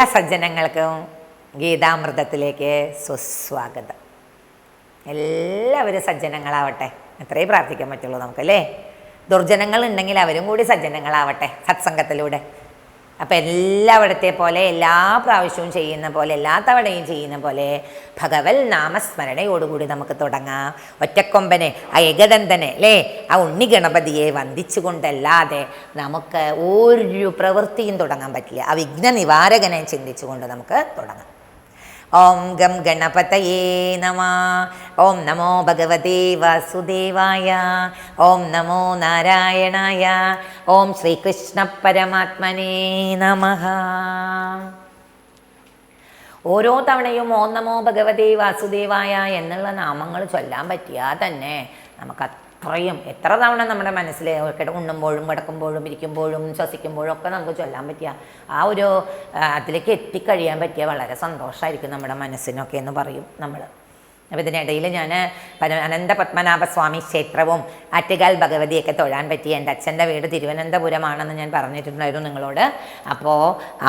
എല്ലാ സജ്ജനങ്ങൾക്കും ഗീതാമൃതത്തിലേക്ക് സുസ്വാഗതം എല്ലാവരും സജ്ജനങ്ങളാവട്ടെ. എത്രയും പ്രാർത്ഥിക്കാൻ പറ്റുള്ളൂ നമുക്കല്ലേ? ദുർജനങ്ങൾ ഉണ്ടെങ്കിൽ അവരും കൂടി സജ്ജനങ്ങളാവട്ടെ സത്സംഗത്തിലൂടെ. അപ്പം എല്ലാവിടത്തെ പോലെ എല്ലാ പ്രാവശ്യവും ചെയ്യുന്ന പോലെ എല്ലാ തവണയും ചെയ്യുന്ന പോലെ ഭഗവൽ നാമസ്മരണയോടുകൂടി നമുക്ക് തുടങ്ങാം. ഒറ്റക്കൊമ്പനെ ആ ഏകദന്തനെ അല്ലേ? ആ ഉണ്ണി ഗണപതിയെ വന്ദിച്ചുകൊണ്ടല്ലാതെ നമുക്ക് ഒരു പ്രവൃത്തിയും തുടങ്ങാൻ പറ്റില്ല. ആ വിഘ്ന നിവാരകനെ ചിന്തിച്ചുകൊണ്ട് നമുക്ക് തുടങ്ങാം. ഓം ഗം ഗണപതയേ നമ. ഓം നമോ ഭഗവതേ വാസുദേവായ. ഓം നമോ നാരായണായ. ഓം ശ്രീകൃഷ്ണ പരമാത്മനേ നമ. ഓരോ തവണയും ഓം നമോ ഭഗവതേ വാസുദേവായ എന്നുള്ള നാമങ്ങൾ ചൊല്ലാൻ പറ്റിയാൽ തന്നെ നമുക്ക് അത്രയും എത്ര തവണ നമ്മുടെ മനസ്സിൽ ഉണ്ണുമ്പോഴും കിടക്കുമ്പോഴും ഇരിക്കുമ്പോഴും ശ്വസിക്കുമ്പോഴും ഒക്കെ നമുക്ക് ചൊല്ലാൻ പറ്റിയ ആ ഒരു അതിലേക്ക് എത്തിക്കഴിയാൻ പറ്റിയ വളരെ സന്തോഷമായിരിക്കും നമ്മുടെ മനസ്സിനൊക്കെ എന്ന് പറയും നമ്മൾ അപ്പോൾ ഇതിനിടയിൽ ഞാൻ അനന്ത പത്മനാഭസ്വാമി ക്ഷേത്രവും ആറ്റുകാൽ ഭഗവതിയൊക്കെ തൊഴാൻ പറ്റി എന്റെ അച്ഛന്റെ വീട് തിരുവനന്തപുരമാണെന്ന് ഞാൻ പറഞ്ഞിട്ടുണ്ടായിരുന്നു നിങ്ങളോട്. അപ്പോൾ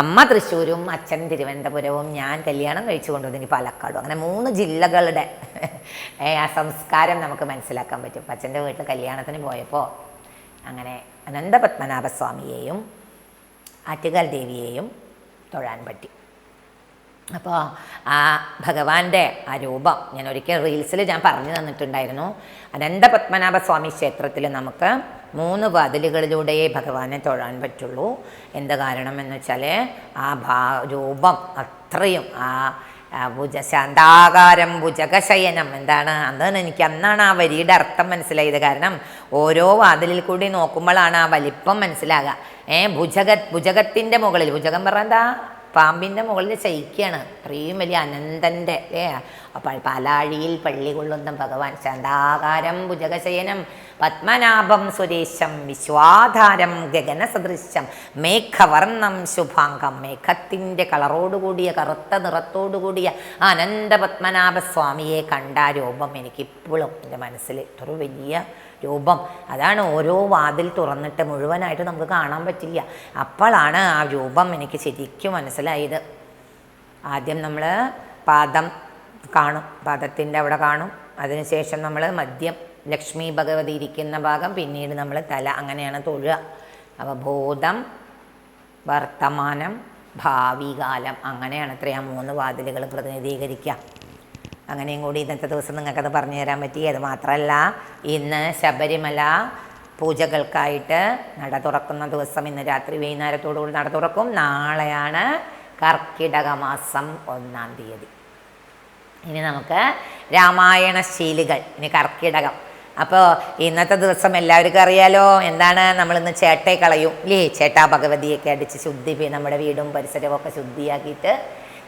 അമ്മ തൃശ്ശൂരും അച്ഛൻ തിരുവനന്തപുരവും ഞാൻ കല്യാണം കഴിച്ചു കൊണ്ടുവന്നു പാലക്കാടും. അങ്ങനെ മൂന്ന് ജില്ലകളുടെ ആ സംസ്കാരം നമുക്ക് മനസ്സിലാക്കാൻ പറ്റും. അച്ഛന്റെ വീട്ടിൽ കല്യാണത്തിന് പോയപ്പോൾ അങ്ങനെ അനന്ത പത്മനാഭസ്വാമിയെയും ദേവിയെയും തൊഴാൻ പറ്റി. അപ്പോൾ ആ ഭഗവാന്റെ ആ രൂപം ഞാൻ ഒരിക്കൽ റീൽസിൽ ഞാൻ പറഞ്ഞു തന്നിട്ടുണ്ടായിരുന്നു. അനന്ത പത്മനാഭ സ്വാമി ക്ഷേത്രത്തിൽ നമുക്ക് മൂന്ന് വാതിലുകളിലൂടെയേ ഭഗവാനെ തൊഴാൻ പറ്റുള്ളൂ. എന്ത് കാരണം എന്ന് വെച്ചാൽ ആ ഭാ രൂപം അത്രയും ആ ഭുജ ശാന്താകാരം ഭുജകശയനം എന്താണ്? അതാണ് എനിക്ക് അന്നാണ് ആ വരിയുടെ അർത്ഥം മനസ്സിലായത്. കാരണം ഓരോ വാതിലിൽ കൂടി നോക്കുമ്പോഴാണ് ആ വലിപ്പം മനസ്സിലാകുക. ഏ ഭുജക ഭുജകത്തിന്റെ മുകളിൽ ഭുജകം പറഞ്ഞാൽ പാമ്പിന്റെ മുകളിൽ ശയിക്കുകയാണ് അത്രയും വലിയ അനന്തന്റെ ഏ അപ്പോൾ പാലാഴിയിൽ പള്ളി കൊള്ളുന്ന ഭഗവാൻ ശാന്താകാരം ഭുജകശയനം പത്മനാഭം സുരേശം വിശ്വാധാരം ഗഗനസദൃശം മേഘവർണം ശുഭാംഗം മേഘത്തിന്റെ കളറോടുകൂടിയ കറുത്ത നിറത്തോടുകൂടിയ അനന്ത പത്മനാഭസ്വാമിയെ കണ്ട രൂപം എനിക്കിപ്പോഴും എന്റെ മനസ്സിൽ ഒരു വലിയ രൂപം. അതാണ് ഓരോ വാതിൽ തുറന്നിട്ട് മുഴുവനായിട്ട് നമുക്ക് കാണാൻ പറ്റില്ല. അപ്പോഴാണ് ആ രൂപം എനിക്ക് ശരിക്കും മനസ്സിലായത്. ആദ്യം നമ്മൾ പാദം കാണും. പാദത്തിന്റെ അവിടെ കാണും. അതിനുശേഷം നമ്മൾ മദ്യം ലക്ഷ്മി ഭഗവതി ഇരിക്കുന്ന ഭാഗം പിന്നീട് നമ്മൾ തല അങ്ങനെയാണ് തൊഴുക. അപ്പോൾ ബോധം വർത്തമാനം ഭാവി കാലം അങ്ങനെയാണ് ഇത്രയും ആ മൂന്ന് വാതിലുകൾ പ്രതിനിധീകരിക്കുക. അങ്ങനെയും കൂടി ഇന്നത്തെ ദിവസം നിങ്ങൾക്കത് പറഞ്ഞു തരാൻ പറ്റി. അത് മാത്രമല്ല ഇന്ന് ശബരിമല പൂജകൾക്കായിട്ട് നട തുറക്കുന്ന ദിവസം ഇന്ന് രാത്രി വൈകുന്നേരത്തോടുകൂടി നട തുറക്കും. നാളെയാണ് കർക്കിടക മാസം ഒന്നാം തീയതി. ഇനി നമുക്ക് രാമായണ ശീലികൾ ഇനി കർക്കിടകം. അപ്പോൾ ഇന്നത്തെ ദിവസം എല്ലാവർക്കും അറിയാലോ എന്താണ്? നമ്മളിന്ന് ചേട്ടയെ കളയും. ഇല്ലേ? ചേട്ടാ ഭഗവതിയൊക്കെ അടിച്ച് ശുദ്ധി നമ്മുടെ വീടും പരിസരവും ഒക്കെ ശുദ്ധിയാക്കിയിട്ട്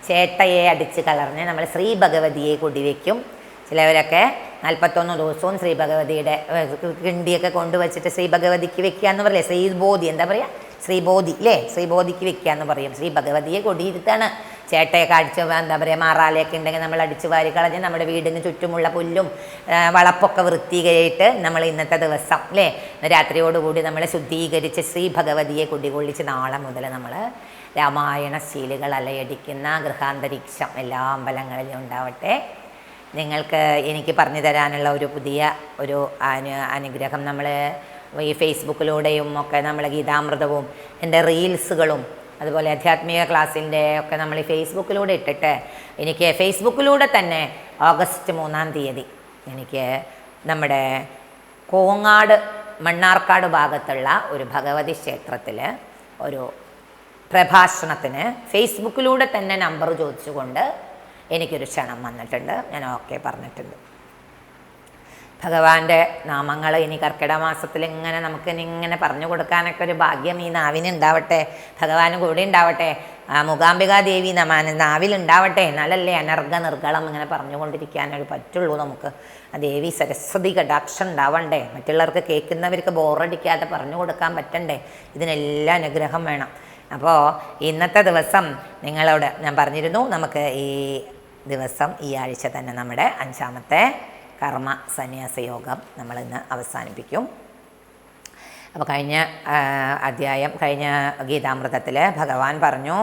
ചേട്ടയെ അടിച്ച് കളർന്ന് നമ്മൾ ശ്രീ ഭഗവതിയെ കുടിവെക്കും. ചിലവരൊക്കെ നാൽപ്പത്തൊന്ന് ദിവസവും ശ്രീ ഭഗവതിയുടെ കിണ്ടിയൊക്കെ കൊണ്ടുവച്ചിട്ട് ശ്രീ ഭഗവതിക്ക് വെക്കുക എന്ന് പറയില്ലേ? ശ്രീബോധി എന്താ പറയുക ശ്രീബോധി അല്ലേ ശ്രീബോധിക്ക് വെക്കുക എന്ന് പറയും. ശ്രീ ഭഗവതിയെ കൊടിയിരുത്താണ്. ചേട്ടയൊക്കെ അടിച്ച് എന്താ പറയുക മാറാലയൊക്കെ ഉണ്ടെങ്കിൽ നമ്മൾ അടിച്ച് വാരി കളഞ്ഞ് നമ്മുടെ വീടിന് ചുറ്റുമുള്ള പുല്ലും വളപ്പൊക്കെ വൃത്തിയായിട്ട് നമ്മൾ ഇന്നത്തെ ദിവസം അല്ലേ രാത്രിയോടുകൂടി നമ്മൾ ശുദ്ധീകരിച്ച് ശ്രീ ഭഗവതിയെ കുടികൊള്ളിച്ച് നാളെ മുതൽ നമ്മൾ രാമായണ ശീലുകൾ അലയടിക്കുന്ന ഗൃഹാന്തരീക്ഷം എല്ലാ അമ്പലങ്ങളിലും ഉണ്ടാവട്ടെ. നിങ്ങൾക്ക് എനിക്ക് പറഞ്ഞു തരാനുള്ള ഒരു പുതിയ ഒരു അനു അനുഗ്രഹം നമ്മൾ ഈ ഫേസ്ബുക്കിലൂടെയും ഒക്കെ നമ്മൾ ഗീതാമൃതവും എന്റെ റീൽസുകളും അതുപോലെ ആധ്യാത്മിക ക്ലാസ്സിന്റെ ഒക്കെ നമ്മൾ ഈ ഫേസ്ബുക്കിലൂടെ ഇട്ടിട്ട് എനിക്ക് ഫേസ്ബുക്കിലൂടെ തന്നെ ഓഗസ്റ്റ് മൂന്നാം തീയതി എനിക്ക് നമ്മുടെ കോങ്ങാട് മണ്ണാർക്കാട് ഭാഗത്തുള്ള ഒരു ഭഗവതി ക്ഷേത്രത്തിൽ ഒരു പ്രഭാഷണത്തിന് ഫേസ്ബുക്കിലൂടെ തന്നെ നമ്പർ ചോദിച്ചുകൊണ്ട് എനിക്കൊരു ക്ഷണം വന്നിട്ടുണ്ട്. ഞാൻ ഓക്കെ പറഞ്ഞിട്ടുണ്ട്. ഭഗവാന്റെ നാമങ്ങൾ ഇനി കർക്കിടക മാസത്തിൽ ഇങ്ങനെ നമുക്ക് ഇങ്ങനെ പറഞ്ഞു കൊടുക്കാനൊക്കെ ഒരു ഭാഗ്യം ഈ നാവിന് ഉണ്ടാവട്ടെ. ഭഗവാനും കൂടെ ഉണ്ടാവട്ടെ. മൂകാംബികാ ദേവി നമാന നാവിൽ ഉണ്ടാവട്ടെ. എന്നാലല്ലേ അനർഘ നിർഗളം ഇങ്ങനെ പറഞ്ഞുകൊണ്ടിരിക്കാനൊരു പറ്റുള്ളൂ നമുക്ക്. ആ ദേവി സരസ്വതി കടാക്ഷം ഉണ്ടാവണ്ടേ? മറ്റുള്ളവർക്ക് കേൾക്കുന്നവർക്ക് ബോറടിക്കാതെ പറഞ്ഞു കൊടുക്കാൻ പറ്റണ്ടേ? ഇതിനെല്ലാം അനുഗ്രഹം വേണം. അപ്പോൾ ഇന്നത്തെ ദിവസം നിങ്ങളോട് ഞാൻ പറഞ്ഞിരുന്നു നമുക്ക് ഈ ദിവസം ഈ ആഴ്ച തന്നെ നമ്മുടെ അഞ്ചാമത്തെ കർമ്മ സന്യാസ യോഗം നമ്മൾ ഇന്ന് അവസാനിപ്പിക്കും. അപ്പോൾ കഴിഞ്ഞ അധ്യായം കഴിഞ്ഞ ഗീതാമൃതത്തിൽ ഭഗവാൻ പറഞ്ഞു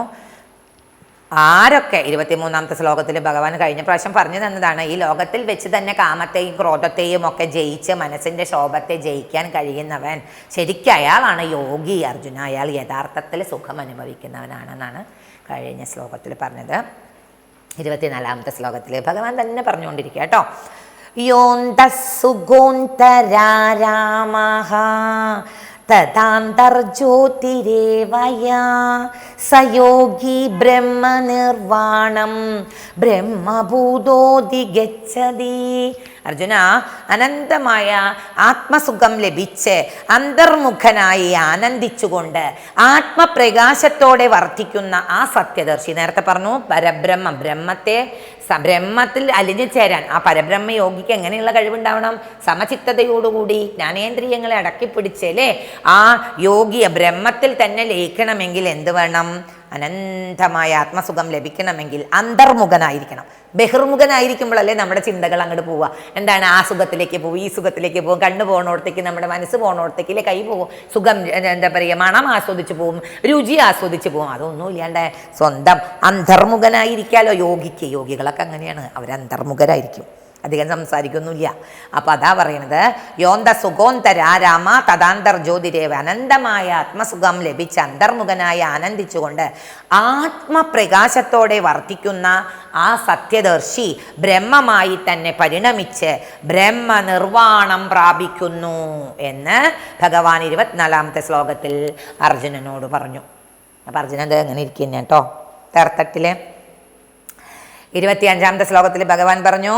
ആരൊക്കെ ഇരുപത്തിമൂന്നാമത്തെ ശ്ലോകത്തിൽ ഭഗവാൻ കഴിഞ്ഞ പ്രാവശ്യം പറഞ്ഞു തന്നതാണ് ഈ ലോകത്തിൽ വെച്ച് തന്നെ കാമത്തെയും ക്രോധത്തെയും ഒക്കെ ജയിച്ച് മനസ്സിന്റെ ശോഭത്തെ ജയിക്കാൻ കഴിയുന്നവൻ ശരിക്കും അയാളാണ് യോഗി അർജുന. അയാൾ യഥാർത്ഥത്തിൽ സുഖം അനുഭവിക്കുന്നവനാണെന്നാണ് കഴിഞ്ഞ ശ്ലോകത്തിൽ പറഞ്ഞത്. ഇരുപത്തിനാലാമത്തെ ശ്ലോകത്തിൽ ഭഗവാൻ തന്നെ പറഞ്ഞുകൊണ്ടിരിക്കുക കേട്ടോ. യോന്തസുഗോന്തരാരാമഃ തഥാന്തർജ്യോതിരേവയാ സയോഗി ബ്രഹ്മനിർവാണം. ബ്രഹ്മഭൂതോ ഗച്ഛതി അർജുന അനന്തമായ ആത്മസുഖം ലഭിച്ച് അന്തർമുഖനായി ആനന്ദിച്ചുകൊണ്ട് ആത്മപ്രകാശത്തോടെ വർദ്ധിക്കുന്ന ആ സത്യദർശി. നേരത്തെ പറഞ്ഞു പരബ്രഹ്മം ബ്രഹ്മത്തെ ബ്രഹ്മത്തിൽ അലിഞ്ഞു ചേരാൻ. ആ പരബ്രഹ്മ യോഗിക്ക് എങ്ങനെയുള്ള കഴിവുണ്ടാവണം? സമചിത്തതയോടുകൂടി ജ്ഞാനേന്ദ്രിയങ്ങളെ അടക്കിപ്പിടിച്ചല്ലേ ആ യോഗിയെ ബ്രഹ്മത്തിൽ തന്നെ ലയിക്കണമെങ്കിൽ എന്ത് വേണം? അനന്തമായ ആത്മസുഖം ലഭിക്കണമെങ്കിൽ അന്തർമുഖനായിരിക്കണം. ബഹിർമുഖനായിരിക്കുമ്പോഴല്ലേ നമ്മുടെ ചിന്തകൾ അങ്ങോട്ട് പോവുക. എന്താണ് ആ സുഖത്തിലേക്ക് പോകും ഈ സുഖത്തിലേക്ക് പോകും കണ്ണ് പോകണോടത്തേക്ക് നമ്മുടെ മനസ്സ് പോകണോടത്തേക്ക് കൈ പോകും സുഖം എന്താ പറയുക മണം ആസ്വദിച്ച് പോകും രുചി ആസ്വദിച്ച് പോകും അതൊന്നും ഇല്ലാണ്ട് സ്വന്തം അന്തർമുഖനായിരിക്കാലോ? യോഗിക്ക് യോഗികളൊക്കെ അങ്ങനെയാണ്. അവർ അന്തർമുഖരായിരിക്കും അധികം സംസാരിക്കൊന്നുമില്ല. അപ്പോൾ അതാ പറയുന്നത് യോന്ത സുഖോന്തരാരാമ തദാന്തർ ജ്യോതിരേവ അനന്തമായ ആത്മസുഖം ലഭിച്ച അന്തർമുഖനായി ആനന്ദിച്ചുകൊണ്ട് ആത്മപ്രകാശത്തോടെ വർത്തിക്കുന്ന ആ സത്യദർശി ബ്രഹ്മമായി തന്നെ പരിണമിച്ച് ബ്രഹ്മ നിർവാണം പ്രാപിക്കുന്നു എന്ന് ഭഗവാൻ ഇരുപത്തിനാലാമത്തെ ശ്ലോകത്തിൽ അർജുനനോട് പറഞ്ഞു. അപ്പം അർജുനൻ അത് എങ്ങനെ ഇരിക്കുന്നേട്ടോ തേർത്തട്ടിലെ ഇരുപത്തിയഞ്ചാമത്തെ ശ്ലോകത്തിൽ ഭഗവാൻ പറഞ്ഞു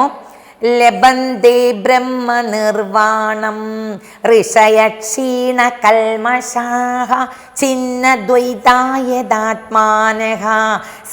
ലബന്തേ ബ്രഹ്മനിർവാണം ഋഷയക്ഷീണ കൽമഷാഹ ചിന്നദ്വൈതായതാത്മാനഹ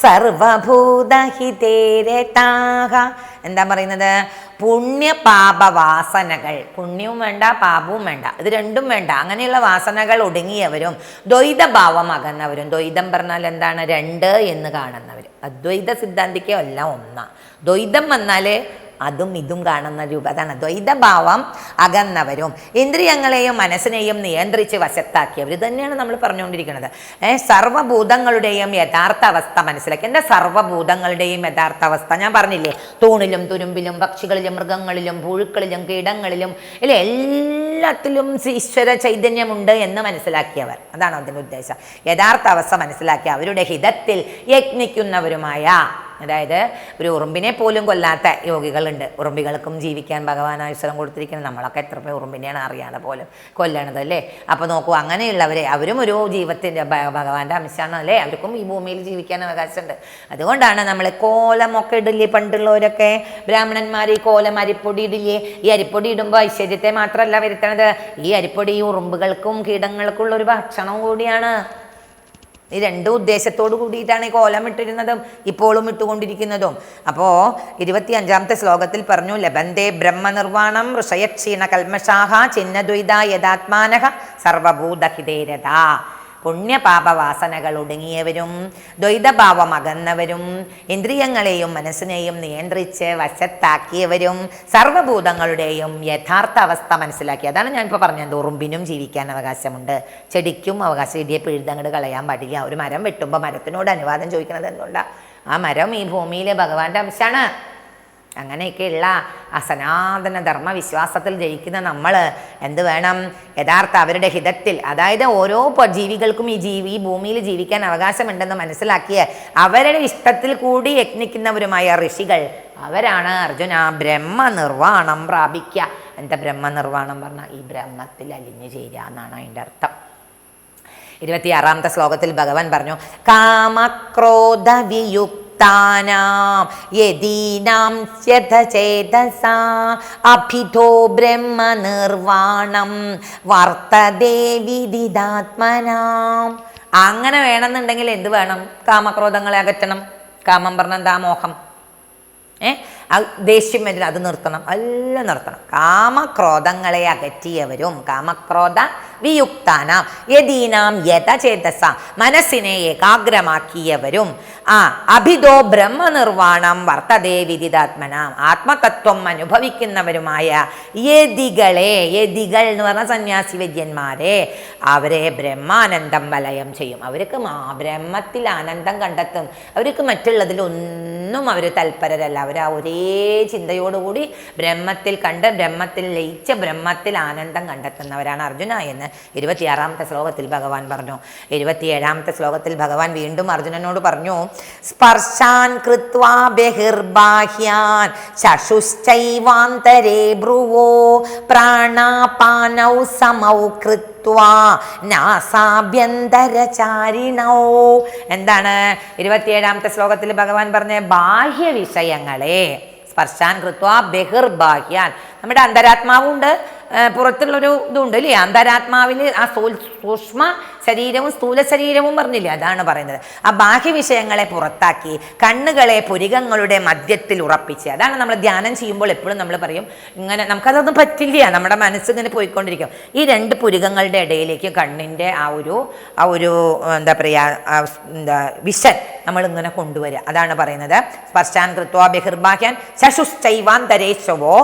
സർവഭൂതഹിതേരതാഹ. എന്താ പറയുന്നത്? പുണ്യ പാപ വാസനകൾ പുണ്യവും വേണ്ട പാപവും വേണ്ട. ഇത് രണ്ടും വേണ്ട. അങ്ങനെയുള്ള വാസനകൾ ഒടുങ്ങിയവരും ദ്വൈതഭാവം അകന്നവരും. ദ്വൈതം പറഞ്ഞാൽ എന്താണ്? രണ്ട് എന്ന് കാണുന്നവർ അദ്വൈത സിദ്ധാന്തിക്കോ എല്ലാം ഒന്നാ. ദ്വൈതം വന്നാൽ അതും ഇതും കാണുന്ന രൂപ അതാണ് ദ്വൈതഭാവം അകന്നവരും. ഇന്ദ്രിയങ്ങളെയും മനസ്സിനെയും നിയന്ത്രിച്ച് വശത്താക്കിയവർ. തന്നെയാണ് നമ്മൾ പറഞ്ഞുകൊണ്ടിരിക്കുന്നത്. സർവഭൂതങ്ങളുടെയും യഥാർത്ഥ അവസ്ഥ മനസ്സിലാക്കി. എന്റെ സർവഭൂതങ്ങളുടെയും യഥാർത്ഥ അവസ്ഥ ഞാൻ പറഞ്ഞില്ലേ? തൂണിലും തുരുമ്പിലും പക്ഷികളിലും മൃഗങ്ങളിലും പുഴുക്കളിലും കീടങ്ങളിലും ഇല്ല? എല്ലാത്തിലും ഈശ്വര ചൈതന്യമുണ്ട് എന്ന് മനസ്സിലാക്കിയവർ. അതാണ് അതിന്റെ ഉദ്ദേശം. യഥാർത്ഥ അവസ്ഥ മനസ്സിലാക്കി അവരുടെ ഹിതത്തിൽ യജ്ഞിക്കുന്നവരുമായ അതായത് ഒരു ഉറുമ്പിനെ പോലും കൊല്ലാത്ത യോഗികളുണ്ട് ഉറുമ്പികൾക്കും ജീവിക്കാൻ ഭഗവാൻ അവസരം കൊടുത്തിരിക്കുന്നത് നമ്മളൊക്കെ എത്ര പേർ ഉറുമ്പിനെയാണ് അറിയാതെ പോലും കൊല്ലണത് അല്ലേ? അപ്പോൾ നോക്കൂ അങ്ങനെയുള്ളവരെ അവരും ഒരു ജീവത്തിന്റെ ഭഗവാന്റെ അംശമാണ് അല്ലേ? അവർക്കും ഈ ഭൂമിയിൽ ജീവിക്കാൻ അവകാശമുണ്ട്. അതുകൊണ്ടാണ് നമ്മൾ കോലമൊക്കെ ഇടില്ലേ പണ്ടുള്ളവരൊക്കെ? ബ്രാഹ്മണന്മാർ ഈ കോലം അരിപ്പൊടി ഇടില്ലേ? ഈ അരിപ്പൊടി ഇടുമ്പോൾ ഐശ്വര്യത്തെ മാത്രമല്ല വരുത്തണത്. ഈ അരിപ്പൊടി ഈ ഉറുമ്പുകൾക്കും കീടങ്ങൾക്കുള്ള ഒരു ഭക്ഷണം കൂടിയാണ്. ഈ രണ്ട് ഉദ്ദേശത്തോടു കൂടിയിട്ടാണ് ഈ കോലം ഇട്ടിരുന്നതും ഇപ്പോഴും ഇട്ടുകൊണ്ടിരിക്കുന്നതും. അപ്പോൾ ഇരുപത്തി അഞ്ചാമത്തെ ശ്ലോകത്തിൽ പറഞ്ഞു ലബന്തേ ബ്രഹ്മനിർവാണം ഋഷയക്ഷീണ കൽമഷാഹ ചിന്നദ്വൈത യഥാത്മാനഹ സർവഭൂതഹിതേരഥ പുണ്യപാപവാസനകൾ ഒടുങ്ങിയവരും ദ്വൈതഭാവം അകന്നവരും ഇന്ദ്രിയങ്ങളെയും മനസ്സിനെയും നിയന്ത്രിച്ച് വശത്താക്കിയവരും സർവഭൂതങ്ങളുടെയും യഥാർത്ഥ അവസ്ഥ മനസ്സിലാക്കി. അതാണ് ഞാനിപ്പോൾ പറഞ്ഞത്. ഉറുമ്പിനും ജീവിക്കാൻ അവകാശമുണ്ട്. ചെടിക്കും അവകാശം. ഇടിയെ പിഴുതങ്ങട് കളയാൻ പാടില്ല. ഒരു മരം വെട്ടുമ്പോൾ മരത്തിനോട് അനുവാദം ചോദിക്കുന്നത് എന്തുകൊണ്ടാണ് ആ മരം ഈ ഭൂമിയിലെ ഭഗവാന്റെ അംശമാണ് അങ്ങനെയൊക്കെയുള്ള ആ സനാതന ധർമ്മവിശ്വാസത്തിൽ ജയിക്കുന്ന നമ്മൾ എന്ത് വേണം? യഥാർത്ഥ അവരുടെ ഹിതത്തിൽ. അതായത് ഓരോ ജീവികൾക്കും ഈ ജീവി ഭൂമിയിൽ ജീവിക്കാൻ അവകാശമുണ്ടെന്ന് മനസ്സിലാക്കിയ അവരുടെ ഇഷ്ടത്തിൽ കൂടി യത്നിക്കുന്നവരുമായ ഋഷികൾ അവരാണ് അർജുന. ബ്രഹ്മ നിർവാണം പ്രാപിക്കുക എന്താ ബ്രഹ്മ നിർവാണം പറഞ്ഞാൽ ഈ ബ്രഹ്മത്തിൽ അലിഞ്ഞു ചേരുക എന്നാണ് അതിന്റെ അർത്ഥം. ഇരുപത്തിയാറാമത്തെ ശ്ലോകത്തിൽ ഭഗവാൻ പറഞ്ഞു കാമക്രോധ യദീനാം ചേതസാ അഭിതോ ബ്രഹ്മ നിർവാണം. വർത്തതേ വിദിതാത്മനാം. അങ്ങനെ വേണമെന്നുണ്ടെങ്കിൽ എന്ത് വേണം? കാമക്രോധങ്ങളെ അകറ്റണം. കാമം പറഞ്ഞ എന്താ മോഹം? ഏ? ആ ദേഷ്യം വരുന്നത് അത് നിർത്തണം. എല്ലാം നിർത്തണം. കാമക്രോധങ്ങളെ അകറ്റിയവരും കാമക്രോധ വിയുക്താനാം. യദീനാം യഥചേതസ മനസ്സിനെ ഏകാഗ്രമാക്കിയവരും. ആ അഭിതോ ബ്രഹ്മനിർവാണം വർത്തതേ വിദിതാത്മനാം. ആത്മതത്വം അനുഭവിക്കുന്നവരുമായ യതികളെ യതികൾ എന്ന് പറഞ്ഞ സന്യാസി വൈദ്യന്മാരെ അവരെ ബ്രഹ്മാനന്ദം വലയം ചെയ്യും. അവർക്ക് ബ്രഹ്മത്തിൽ ആനന്ദം കണ്ടെത്തും. അവർക്ക് മറ്റുള്ളതിലൊന്നും അവർ തൽപരരല്ല. അവർ ആ ഒരേ ചിന്തയോടുകൂടി ബ്രഹ്മത്തിൽ കണ്ട് ബ്രഹ്മത്തിൽ ലയിച്ച ബ്രഹ്മത്തിൽ ആനന്ദം കണ്ടെത്തുന്നവരാണ് അർജുന എന്ന് ഇരുപത്തിയാറാമത്തെ ശ്ലോകത്തിൽ ഭഗവാൻ പറഞ്ഞു. ഇരുപത്തിയേഴാമത്തെ ശ്ലോകത്തിൽ ഭഗവാൻ വീണ്ടും അർജുനനോട് പറഞ്ഞു സ്പർശാൻ കൃത്വാ ബഹിർബാഹ്യാൻ ശശുശ്ചൈവാന്തരേ ഭ്രുവോ പ്രാണാപാനൗ സമൗ നാസാഭ്യന്തരചാരിണോ. എന്താണ്? ഇരുപത്തിയേഴാമത്തെ ശ്ലോകത്തിൽ ഭഗവാൻ പറഞ്ഞ ബാഹ്യ വിഷയങ്ങളെ സ്പർശാൻ കൃത്വ ബഹിർബാഹ്യാൻ നമ്മുടെ അന്തരാത്മാവുണ്ട്. പുറത്തുള്ളൊരു ഇതുണ്ട് അല്ലേ അന്തരാത്മാവിൽ ആ സൂക്ഷ്മ ശരീരവും സ്ഥൂല ശരീരവും പറഞ്ഞില്ലേ? അതാണ് പറയുന്നത്. ആ ബാഹ്യ വിഷയങ്ങളെ പുറത്താക്കി കണ്ണുകളെ പുരികങ്ങളുടെ മധ്യത്തിൽ ഉറപ്പിച്ച്. അതാണ് നമ്മൾ ധ്യാനം ചെയ്യുമ്പോൾ എപ്പോഴും നമ്മൾ പറയും ഇങ്ങനെ നമുക്കതൊന്നും പറ്റില്ല നമ്മുടെ മനസ്സ് ഇങ്ങനെ പോയിക്കൊണ്ടിരിക്കും. ഈ രണ്ട് പുരികങ്ങളുടെ ഇടയിലേക്ക് കണ്ണിന്റെ ആ ഒരു ആ ഒരു എന്താ പറയുക എന്താ വിഷൻ നമ്മൾ ഇങ്ങനെ കൊണ്ടുവരിക. അതാണ് പറയുന്നത്. സ്പർശാൻ കൃത്വ ബഹിർബാഹ്യാൻ ചഷുശ്ചൈവാന്തരേശവോ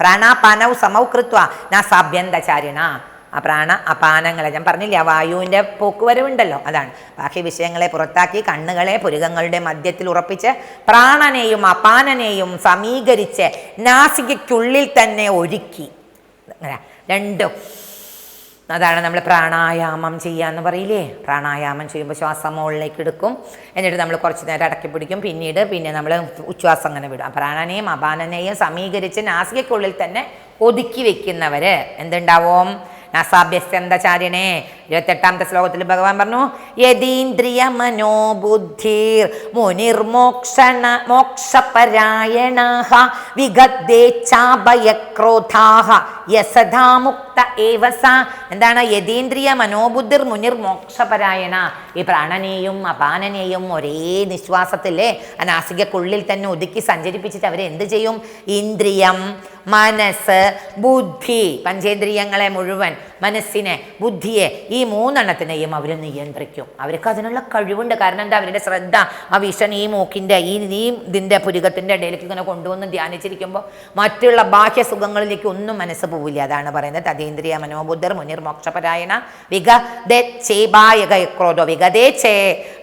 പ്രാണാപാനൗ സമൗ കൃത്വ. നാസാഭ്യന്തചാരിണ ആ പ്രാണ അപാനങ്ങളെ ഞാൻ പറഞ്ഞില്ല ആ വായുവിന്റെ പോക്കുവരവുണ്ടല്ലോ അതാണ്. ബാക്കി വിഷയങ്ങളെ പുറത്താക്കി കണ്ണുകളെ പുരുകങ്ങളുടെ മധ്യത്തിൽ ഉറപ്പിച്ച് പ്രാണനെയും അപാനനെയും സമീകരിച്ച് നാസികയ്ക്കുള്ളിൽ തന്നെ ഒരുക്കി. രണ്ടും. അതാണ് നമ്മൾ പ്രാണായാമം ചെയ്യുക ചെയ്യാന്ന് പറയില്ലേ? പ്രാണായാമം ചെയ്യുമ്പോൾ ശ്വാസം മുകളിലേക്ക് എടുക്കും. എന്നിട്ട് നമ്മൾ കുറച്ച് നേരം അടക്കി പിടിക്കും. പിന്നീട് പിന്നെ നമ്മൾ ഉച്ഛ്വാസം അങ്ങനെ വിടും. പ്രാണനെയും അപാനനെയും സമീകരിച്ച് നാസികയ്ക്കുള്ളിൽ തന്നെ ഒതുക്കി വെക്കുന്നവർ എന്തുണ്ടാവും? നാസാഭ്യസ്യന്തചാര്യനെ ഇരുപത്തെട്ടാമത്തെ ശ്ലോകത്തിൽ ഭഗവാൻ പറഞ്ഞു യതീന്ദ്രിയ മനോബുദ്ധിർ മുനിർമോക്ഷണ മോക്ഷപരായണ വിഗദ്ദേച്ഛാഭയക്രോധാഹ യസദാമുക്ത ഏവസ. എന്താണ്? യതീന്ദ്രിയ മനോബുദ്ധിർ മുനിർ മോക്ഷപരായണ ഈ പ്രാണനെയും അപാനനെയും ഒരേ നിശ്വാസത്തിലെ അനാസികക്കുള്ളിൽ നാസികക്കുള്ളിൽ തന്നെ ഒതുക്കി സഞ്ചരിപ്പിച്ചിട്ട് അവർ എന്ത് ചെയ്യും? ഇന്ദ്രിയം മനസ്സ് ബുദ്ധി പഞ്ചേന്ദ്രിയങ്ങളെ മുഴുവൻ മനസ്സിനെ ബുദ്ധിയെ ഈ മൂന്നെണ്ണത്തിനെയും അവർ നിയന്ത്രിക്കും. അവർക്ക് അതിനുള്ള കഴിവുണ്ട്. കാരണം എന്താ? അവരുടെ ശ്രദ്ധ ആ വിഷൻ ഈ മൂക്കിന്റെ ഈ ഈ ഇതിന്റെ പുരുകത്തിന്റെ ഇടയിലേക്ക് ഇങ്ങനെ കൊണ്ടുവന്ന് ധ്യാനിച്ചിരിക്കുമ്പോൾ മറ്റുള്ള ബാഹ്യ സുഖങ്ങളിലേക്ക് ഒന്നും മനസ്സ് പോവില്ല അതാണ് പറയുന്നത്. തതേന്ദ്രിയ മനോബുദ്ധർ മുനിർ മോക്ഷപരായണ വിഗതേ ഭയക്രോധോ വിഗതേ ചേ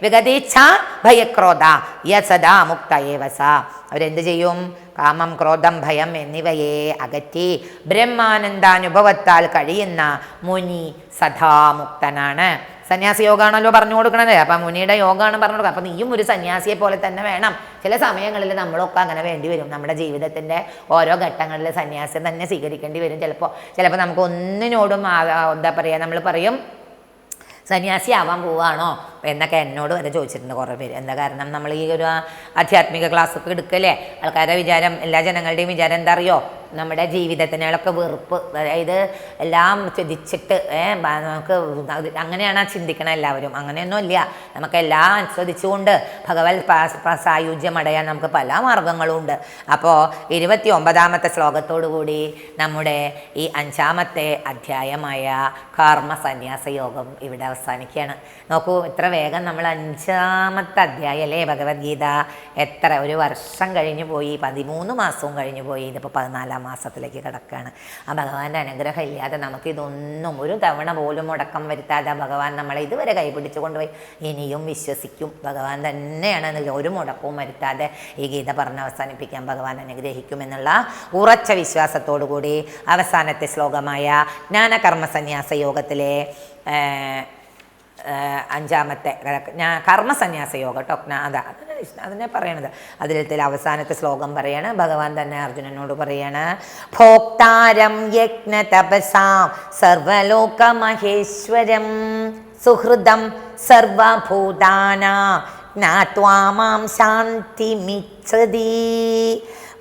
വിഗതേച്ഛ ഭയക്രോധ യസദാ മുക്ത ഏവസ അവരെന്ത് ചെയ്യും? കാമം ക്രോധം ഭയം എന്നിവയെ അകറ്റി ബ്രഹ്മാനന്ദാനുഭവത്താൽ കഴിയുന്ന മുനി സദാമുക്തനാണ്. സന്യാസി യോഗമാണല്ലോ പറഞ്ഞു കൊടുക്കണത്. അപ്പം മുനിയുടെ യോഗമാണ് പറഞ്ഞു കൊടുക്കുക അപ്പം നീയും ഒരു സന്യാസിയെ പോലെ തന്നെ വേണം. ചില സമയങ്ങളിൽ നമ്മളൊക്കെ അങ്ങനെ വേണ്ടി വരും. നമ്മുടെ ജീവിതത്തിന്റെ ഓരോ ഘട്ടങ്ങളിൽ സന്യാസം തന്നെ സ്വീകരിക്കേണ്ടി വരും. ചിലപ്പോൾ ചിലപ്പോൾ നമുക്ക് ഒന്നിനോടും എന്താ പറയുക നമ്മൾ പറയും സന്യാസി ആവാൻ പോവാണോ? എന്നൊക്കെ എന്നോട് വരെ ചോദിച്ചിട്ടുണ്ട് കുറേ പേര്. എന്താ കാരണം? നമ്മൾ ഈ ഒരു ആധ്യാത്മിക ക്ലാസ്സൊക്കെ എടുക്കല്ലേ? ആൾക്കാരുടെ വിചാരം എല്ലാ ജനങ്ങളുടെയും വിചാരം എന്താ അറിയോ? നമ്മുടെ ജീവിതത്തിനുള്ളൊക്കെ വെറുപ്പ്. അതായത് എല്ലാം ചിന്തിച്ചിട്ട് ഏഹ് നമുക്ക് അങ്ങനെയാണ് ചിന്തിക്കണം എല്ലാവരും. അങ്ങനെയൊന്നും ഇല്ല നമുക്കെല്ലാം അനുസ്വദിച്ചുകൊണ്ട് ഭഗവത് പാ- പാ- സായുജ്യം അടയാൻ നമുക്ക് പല മാർഗങ്ങളും ഉണ്ട്. അപ്പോൾ ഇരുപത്തി ഒമ്പതാമത്തെ ശ്ലോകത്തോടു കൂടി നമ്മുടെ ഈ അഞ്ചാമത്തെ അധ്യായമായ കർമ്മ സന്യാസ യോഗം ഇവിടെ അവസാനിക്കുകയാണ്. നോക്കൂ ഇത്ര വേഗം നമ്മൾ അഞ്ചാമത്തെ അധ്യായം അല്ലേ ഭഗവത്ഗീത? എത്ര ഒരു വർഷം കഴിഞ്ഞു പോയി പതിമൂന്ന് മാസവും കഴിഞ്ഞു പോയി ഇതിപ്പോൾ പതിനാലാം മാസത്തിലേക്ക് കിടക്കുകയാണ് ആ ഭഗവാന്റെ അനുഗ്രഹം ഇല്ലാതെ നമുക്കിതൊന്നും ഒരു തവണ പോലും മുടക്കം വരുത്താതെ ഭഗവാൻ നമ്മളെ ഇതുവരെ കൈപിടിച്ചു കൊണ്ടുപോയി. ഇനിയും വിശ്വസിക്കും. ഭഗവാൻ തന്നെയാണ് ഒരു മുടക്കവും വരുത്താതെ ഈ ഗീത പറഞ്ഞ് അവസാനിപ്പിക്കാൻ ഭഗവാൻ അനുഗ്രഹിക്കുമെന്നുള്ള ഉറച്ച വിശ്വാസത്തോടു കൂടി അവസാനത്തെ ശ്ലോകമായ ജ്ഞാനകർമ്മ സന്യാസ യോഗത്തിലെ അഞ്ചാമത്തെ കർമ്മസന്യാസ യോഗം കേട്ടോ. അതാ അതിനെ പറയണത്. അതിലത്തിൽ അവസാനത്തെ ശ്ലോകം പറയാണ്. ഭഗവാൻ തന്നെ അർജുനനോട് പറയാണ് ഭോക്താരം യജ്ഞ തപസാം സർവലോക മഹേശ്വരം സുഹൃദം സർവഭൂതാന ജ്ഞാത്വാ മാം ശാന്തിമിച്ഛതി.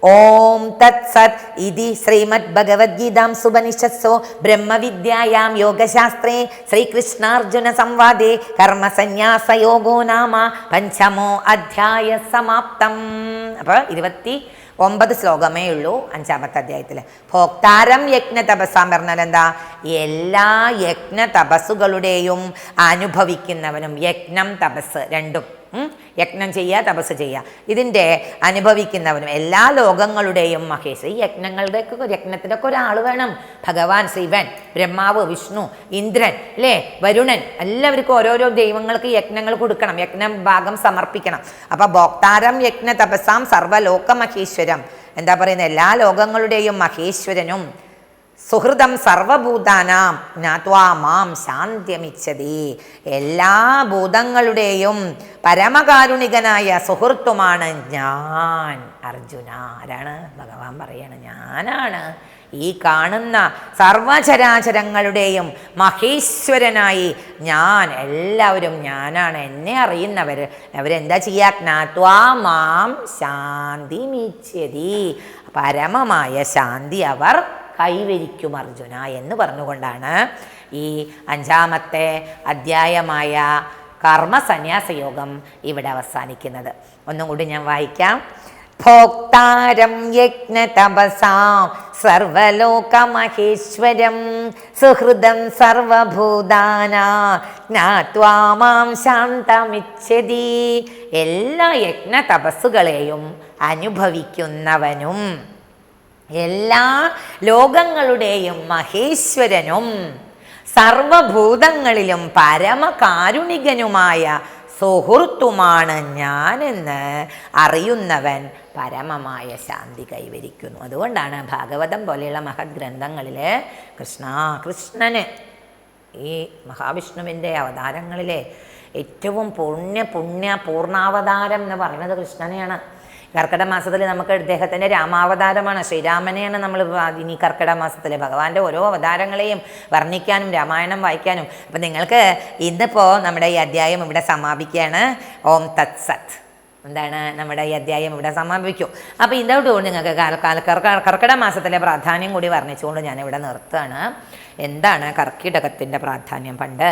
ഓം തത്സത് ഇതി ശ്രീമദ് ഭഗവത്ഗീതാം സുപനിഷത്സോ ബ്രഹ്മവിദ്യായാം യോഗശാസ്ത്രേ ശ്രീകൃഷ്ണാർജുന സംവാദേ കർമ്മസന്യാസയോഗോ നാമ പഞ്ചമോ അധ്യായ സമാപ്തം. അപ്പോൾ ഇരുപത്തി ഒമ്പത് ശ്ലോകമേ ഉള്ളൂ അഞ്ചാമത്തെ അധ്യായത്തിൽ ഭോക്താരം യജ്ഞ തപസ്സാന്ന് പറഞ്ഞാൽ എന്താ? എല്ലാ യജ്ഞ തപസ്സുകളുടെയും അനുഭവിക്കുന്നവനും യജ്ഞം തപസ് രണ്ടും? യജ്ഞം ചെയ്യുക തപസ് ചെയ്യുക. ഇതിന്റെ അനുഭവിക്കുന്നവനും എല്ലാ ലോകങ്ങളുടെയും മഹേഷ്. ഈ യജ്ഞങ്ങളുടെയൊക്കെ യജ്ഞത്തിന്റെ ഒക്കെ ഒരാൾ വേണം. ഭഗവാൻ ശിവൻ ബ്രഹ്മാവ് വിഷ്ണു ഇന്ദ്രൻ അല്ലേ? വരുണൻ. എല്ലാവർക്കും ഓരോരോ ദൈവങ്ങൾക്ക് യജ്ഞങ്ങൾ കൊടുക്കണം. യജ്ഞം ഭാഗം സമർപ്പിക്കണം. അപ്പോൾ ഭോക്താരം യജ്ഞ തപസാം സർവലോക മഹേശ്വരം. എന്താ പറയുന്നത്? എല്ലാ ലോകങ്ങളുടെയും മഹേശ്വരനും സുഹൃതം സർവഭൂതാനാം ജ്ഞാത്വാ മാം ശാന്ത്യമിച്ചതി എല്ലാ ഭൂതങ്ങളുടെയും പരമകാരുണികനായ സുഹൃത്തുമാണ് ഞാൻ. അർജുന ആരാണ്? ഭഗവാൻ പറയാണ് ഞാനാണ്. ഈ കാണുന്ന സർവചരാചരങ്ങളുടെയും മഹേശ്വരനായി ഞാൻ. എല്ലാവരും ഞാനാണ്. എന്നെ അറിയുന്നവർ അവരെന്താ ചെയ്യാ? ജ്ഞാത്വാ മാം ശാന്തി മിച്ചതി പരമമായ ശാന്തി അവർ കൈവരിക്കും അർജുന എന്ന് പറഞ്ഞുകൊണ്ടാണ് ഈ അഞ്ചാമത്തെ അധ്യായമായ കർമ്മസന്യാസയോഗം ഇവിടെ അവസാനിക്കുന്നത്. ഒന്നും കൂടി ഞാൻ വായിക്കാം. ഭോക്താരം യജ്ഞ തപസാം സർവലോകമഹേശ്വരം സുഹൃദം സർവഭൂതാന ജ്ഞാത്വാ മാം ശാന്തമിച്ഛതി. എല്ലാ യജ്ഞ തപസ്സുകളെയും അനുഭവിക്കുന്നവനും എല്ലാ ലോകങ്ങളുടെയും മഹേശ്വരനും സർവഭൂതങ്ങളിലും പരമകാരുണികനുമായ സുഹൃത്തുമാണ് ഞാനെന്ന് അറിയുന്നവൻ പരമമായ ശാന്തി കൈവരിക്കുന്നു. അതുകൊണ്ടാണ് ഭാഗവതം പോലെയുള്ള മഹത് ഗ്രന്ഥങ്ങളിൽ കൃഷ്ണ കൃഷ്ണന് ഈ മഹാവിഷ്ണുവിന്റെ അവതാരങ്ങളിലെ ഏറ്റവും പുണ്യ പുണ്യ പൂർണാവതാരം എന്ന് പറയുന്നത് കൃഷ്ണനെയാണ്. കർക്കിടക മാസത്തിൽ നമുക്ക് അദ്ദേഹത്തിന്റെ രാമാവതാരമാണ്. ശ്രീരാമനെയാണ് നമ്മൾ ഇനി കർക്കിടക മാസത്തിൽ ഭഗവാന്റെ ഓരോ അവതാരങ്ങളെയും വർണിക്കാനും രാമായണം വായിക്കാനും. അപ്പം നിങ്ങൾക്ക് ഇന്നിപ്പോൾ നമ്മുടെ ഈ അധ്യായം ഇവിടെ സമാപിക്കുകയാണ്. ഓം തത് സത്. എന്താണ് നമ്മുടെ ഈ അധ്യായം ഇവിടെ സമാപിക്കും. അപ്പോൾ ഇതോടുകൂടി നിങ്ങൾക്ക് കർക്കിടക മാസത്തിലെ പ്രാധാന്യം കൂടി വർണിച്ചുകൊണ്ട് ഞാനിവിടെ നിർത്തുകയാണ്. എന്താണ് കർക്കിടകത്തിന്റെ പ്രാധാന്യം? പണ്ട്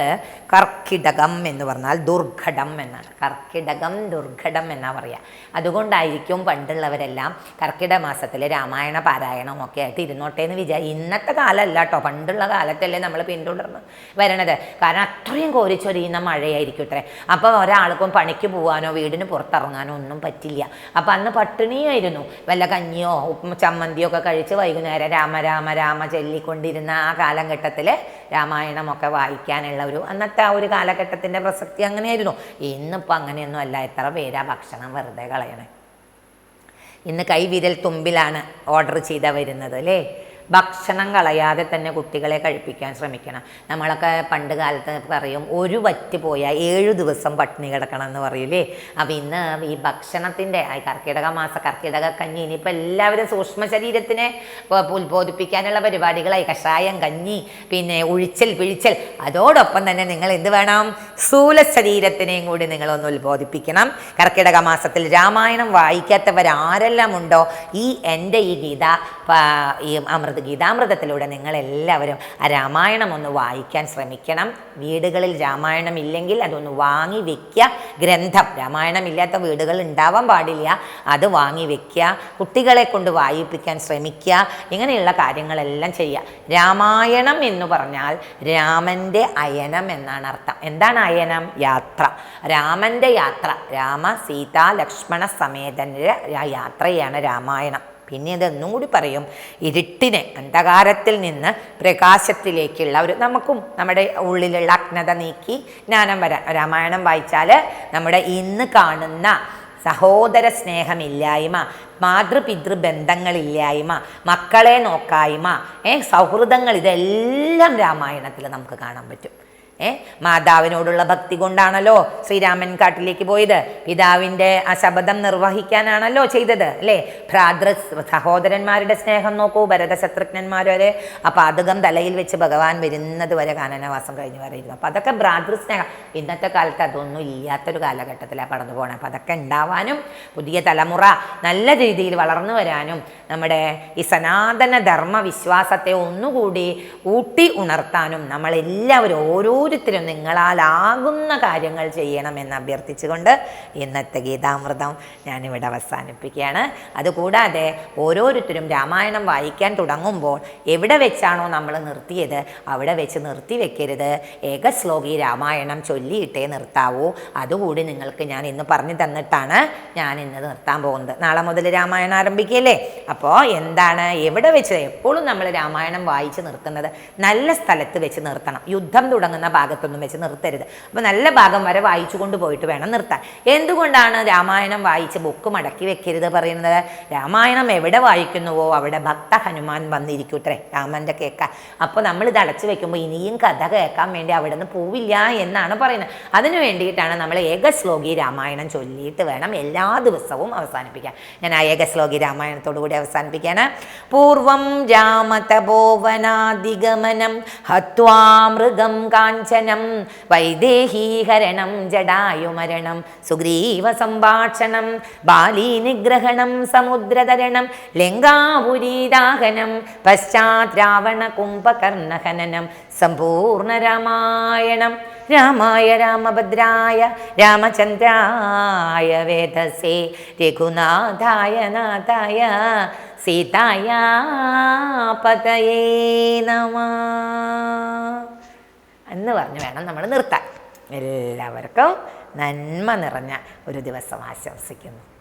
കർക്കിടകം എന്ന് പറഞ്ഞാൽ ദുർഘടം എന്നാണ്. കർക്കിടകം ദുർഘടം എന്നാ പറയുക അതുകൊണ്ടായിരിക്കും പണ്ടുള്ളവരെല്ലാം കർക്കിടക മാസത്തിൽ രാമായണ പാരായണം ഒക്കെ ആയിട്ട് ഇരുന്നോട്ടെ എന്ന് വിചാ ഇന്നത്തെ കാലമല്ല കേട്ടോ പണ്ടുള്ള കാലത്തല്ലേ നമ്മൾ പിന്തുടർന്ന് വരണത്. കാരണം അത്രയും കോരിച്ചൊരിയുന്ന മഴയായിരിക്കും ഇത്രേ. അപ്പോൾ ഒരാൾക്കും പണിക്ക് പോകാനോ വീടിന് പുറത്തിറങ്ങാനോ ഒന്നും പറ്റില്ല. അപ്പം അന്ന് പട്ടിണിയായിരുന്നു. വല്ല കഞ്ഞിയോ ചമ്മന്തിയോ ഒക്കെ കഴിച്ച് വൈകുന്നേരം രാമ രാമ രാമ ചൊല്ലിക്കൊണ്ടിരുന്ന ആ കാലഘട്ടത്തിൽ രാമായണമൊക്കെ വായിക്കാനുള്ള ഒരു അന്നത്തെ ആ ഒരു കാലഘട്ടത്തിന്റെ പ്രസക്തി അങ്ങനെയായിരുന്നു. ഇന്നിപ്പോൾ അങ്ങനെയൊന്നും അല്ല. എത്ര പേരാ ഭക്ഷണം വെറുതെ കളയണേ? ഇന്ന് കൈവിരൽ തുമ്പിലാണ് ഓർഡർ ചെയ്താൽ വരുന്നത് അല്ലേ? ഭക്ഷണം കളയാതെ തന്നെ കുട്ടികളെ കഴിപ്പിക്കാൻ ശ്രമിക്കണം. നമ്മളൊക്കെ പണ്ട് കാലത്ത് പറയും ഒരു വറ്റ് പോയാൽ ഏഴു ദിവസം പട്ടിണി കിടക്കണം എന്ന് പറയൂലേ അപ്പം ഇന്ന് ഈ ഭക്ഷണത്തിന്റെ കർക്കിടക മാസ കർക്കിടക കഞ്ഞി ഇനിയിപ്പോൾ എല്ലാവരും സൂക്ഷ്മ ശരീരത്തിനെ ഉത്ബോധിപ്പിക്കാനുള്ള പരിപാടികളായി കഷായം കഞ്ഞി പിന്നെ ഉഴിച്ചൽ പിഴിച്ചൽ. അതോടൊപ്പം തന്നെ നിങ്ങൾ എന്ത് വേണം? സ്ഥൂല ശരീരത്തിനെയും കൂടി നിങ്ങളൊന്ന് ഉത്ബോധിപ്പിക്കണം. കർക്കിടക മാസത്തിൽ രാമായണം വായിക്കാത്തവരാരെല്ലാം ഉണ്ടോ ഈ എന്റെ ഈ ഗീത ഈ അമൃത ഗീതാമൃതത്തിലൂടെ നിങ്ങളെല്ലാവരും ആ രാമായണം ഒന്ന് വായിക്കാൻ ശ്രമിക്കണം. വീടുകളിൽ രാമായണം ഇല്ലെങ്കിൽ അതൊന്ന് വാങ്ങി വെക്കുക ഗ്രന്ഥം രാമായണം ഇല്ലാത്ത വീടുകൾ ഉണ്ടാവാൻ പാടില്ല. അത് വാങ്ങി വെക്കുക കുട്ടികളെ കൊണ്ട് വായിപ്പിക്കാൻ ശ്രമിക്കുക ഇങ്ങനെയുള്ള കാര്യങ്ങളെല്ലാം ചെയ്യുക. രാമായണം എന്ന് പറഞ്ഞാൽ രാമന്റെ അയനം എന്നാണ് അർത്ഥം. എന്താണ് അയനം? യാത്ര. രാമന്റെ യാത്ര. രാമ സീത ലക്ഷ്മണ സമേതന്റെ യാത്രയാണ് രാമായണം. പിന്നെ ഇതൊന്നും കൂടി പറയും ഇരുട്ടിനെ അന്ധകാരത്തിൽ നിന്ന് പ്രകാശത്തിലേക്കുള്ള ഒരു നമുക്കും നമ്മുടെ ഉള്ളിലുള്ള അജ്ഞത നീക്കി ജ്ഞാനം വരാൻ രാമായണം വായിച്ചാൽ നമ്മുടെ ഇന്ന് കാണുന്ന സഹോദര സ്നേഹമില്ലായ്മ മാതൃപിതൃ ബന്ധങ്ങളില്ലായ്മ മക്കളെ നോക്കായ്മ ഏ സൗഹൃദങ്ങൾ ഇതെല്ലാം രാമായണത്തിൽ നമുക്ക് കാണാൻ പറ്റും. ഏ? മാതാവിനോടുള്ള ഭക്തി കൊണ്ടാണല്ലോ ശ്രീരാമൻ കാട്ടിലേക്ക് പോയത്. പിതാവിന്റെ ആ ശബദം നിർവഹിക്കാനാണല്ലോ ചെയ്തത് അല്ലേ? ഭ്രാതൃ സഹോദരന്മാരുടെ സ്നേഹം നോക്കൂ ഭരത ശത്രുഘ്നന്മാർ വരെ. ആ പാതകം തലയിൽ വെച്ച് ഭഗവാൻ വരുന്നത് വരെ കാനനവാസം കഴിഞ്ഞ് പറയുന്നു അപ്പം അതൊക്കെ ഭ്രാതൃ സ്നേഹം. ഇന്നത്തെ കാലത്ത് അതൊന്നും ഇല്ലാത്തൊരു കാലഘട്ടത്തിലാണ് കടന്നു പോകണം അപ്പം അതൊക്കെ ഉണ്ടാവാനും പുതിയ തലമുറ നല്ല രീതിയിൽ വളർന്നു വരാനും നമ്മുടെ ഈ സനാതന ധർമ്മ വിശ്വാസത്തെ ഒന്നുകൂടി ഊട്ടി ഉണർത്താനും നമ്മളെല്ലാവരും ഓരോരുത്തരും നിങ്ങളാലാകുന്ന കാര്യങ്ങൾ ചെയ്യണമെന്ന് അഭ്യർത്ഥിച്ചുകൊണ്ട് ഇന്നത്തെ ഗീതാമൃതം ഞാനിവിടെ അവസാനിപ്പിക്കുകയാണ്. അതുകൂടാതെ ഓരോരുത്തരും രാമായണം വായിക്കാൻ തുടങ്ങുമ്പോൾ എവിടെ വെച്ചാണോ നമ്മൾ നിർത്തിയത് അവിടെ വെച്ച് നിർത്തി വെക്കരുത്. ഏകശ്ലോകി രാമായണം ചൊല്ലിയിട്ടേ നിർത്താവൂ. അതുകൂടി നിങ്ങൾക്ക് ഞാൻ ഇന്ന് പറഞ്ഞു തന്നിട്ടാണ് ഞാൻ ഇന്ന് നിർത്താൻ പോകുന്നത്. നാളെ മുതൽ രാമായണം ആരംഭിക്കുകയല്ലേ? അപ്പോൾ എന്താണ്? എവിടെ വെച്ച് എപ്പോഴും നമ്മൾ രാമായണം വായിച്ച് നിർത്തുന്നത്? നല്ല സ്ഥലത്ത് വെച്ച് നിർത്തണം. യുദ്ധം തുടങ്ങുന്ന ഭാഗത്തൊന്നും വെച്ച് നിർത്തരുത്. അപ്പോൾ നല്ല ഭാഗം വരെ വായിച്ചു കൊണ്ട് പോയിട്ട് വേണം നിർത്താൻ. എന്തുകൊണ്ടാണ് രാമായണം വായിച്ച് ബുക്ക് മടക്കി വെക്കരുത് പറയുന്നത്? രാമായണം എവിടെ വായിക്കുന്നുവോ അവിടെ ഭക്ത ഹനുമാൻ വന്നിരിക്കൂത്രേ രാമന്റെ കേൾക്കാൻ അപ്പോൾ നമ്മൾ ഇത് അടച്ചു വെക്കുമ്പോൾ ഇനിയും കഥ കേൾക്കാൻ വേണ്ടി അവിടെ നിന്ന് പോവില്ല എന്നാണ് പറയുന്നത്. അതിനു വേണ്ടിയിട്ടാണ് നമ്മൾ ഏകശ്ലോകി രാമായണം ചൊല്ലിയിട്ട് വേണം എല്ലാ ദിവസവും അവസാനിപ്പിക്കാൻ. ഞാൻ ആ ഏകശ്ലോകി രാമായണത്തോടു കൂടി അവസാനിപ്പിക്കുകയാണ് പൂർവം രാമതപോവനാദിഗമനം ഹത്വാ മൃഗം കാഞ്ചനം വൈദേഹീഹരണം ജടായുമരണം സുഗ്രീവ സംഭാഷണം ബാലീനിഗ്രഹണം സമുദ്രതരണം ലങ്കാപുരീദാഹനം പശ്ചാത് രാവണ കുംഭകർണഹനനം സമ്പൂർണ രാമായണം രാമായ രാമഭദ്രായ രാമചന്ദ്രായ വേദസേ രഘുനാഥായ നാഥായ സീതായ പതയേ നമ. എന്ന് പറഞ്ഞ് വേണം നമ്മൾ നിർത്താൻ. എല്ലാവർക്കും നന്മ നിറഞ്ഞ ഒരു ദിവസം ആശംസിക്കുന്നു.